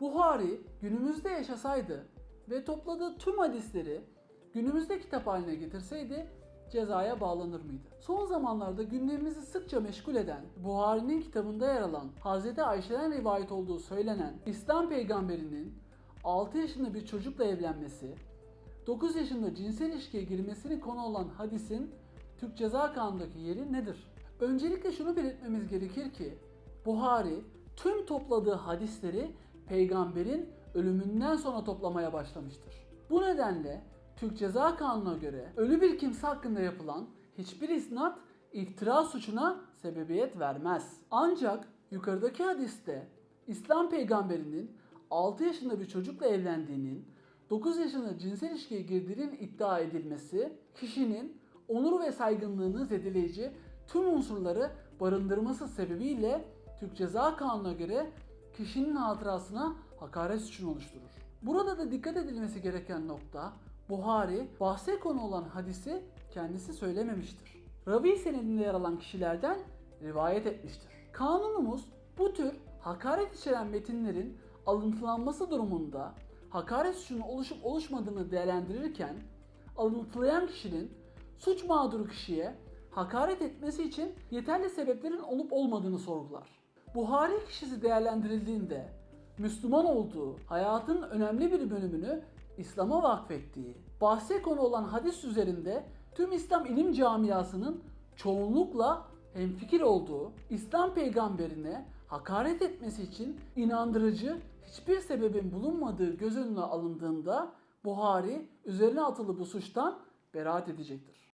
Buhari günümüzde yaşasaydı ve topladığı tüm hadisleri günümüzde kitap haline getirseydi cezaya bağlanır mıydı? Son zamanlarda gündemimizi sıkça meşgul eden, Buhari'nin kitabında yer alan Hz. Ayşe'den rivayet olduğu söylenen İslam peygamberinin 6 yaşında bir çocukla evlenmesi, 9 yaşında cinsel ilişkiye girmesini konu olan hadisin Türk Ceza Kanunu'ndaki yeri nedir? Öncelikle şunu belirtmemiz gerekir ki Buhari tüm topladığı hadisleri peygamberin ölümünden sonra toplamaya başlamıştır. Bu nedenle Türk Ceza Kanunu'na göre ölü bir kimse hakkında yapılan hiçbir isnat iftira suçuna sebebiyet vermez. Ancak yukarıdaki hadiste İslam peygamberinin 6 yaşında bir çocukla evlendiğinin, 9 yaşında cinsel ilişkiye girdiğinin iddia edilmesi, kişinin onur ve saygınlığını zedeleyici tüm unsurları barındırması sebebiyle Türk Ceza Kanunu'na göre kişinin hatırasına hakaret suçunu oluşturur. Burada da dikkat edilmesi gereken nokta Buhari bahse konu olan hadisi kendisi söylememiştir. Ravi senedinde yer alan kişilerden rivayet etmiştir. Kanunumuz bu tür hakaret içeren metinlerin alıntılanması durumunda hakaret suçunun oluşup oluşmadığını değerlendirirken alıntılayan kişinin suç mağduru kişiye hakaret etmesi için yeterli sebeplerin olup olmadığını sorgular. Buhari kişisi değerlendirildiğinde Müslüman olduğu, hayatının önemli bir bölümünü İslam'a vakfettiği, bahse konu olan hadis üzerinde tüm İslam ilim camiasının çoğunlukla hemfikir olduğu, İslam peygamberine hakaret etmesi için inandırıcı hiçbir sebebin bulunmadığı göz önüne alındığında Buhari üzerine atılı bu suçtan beraat edecektir.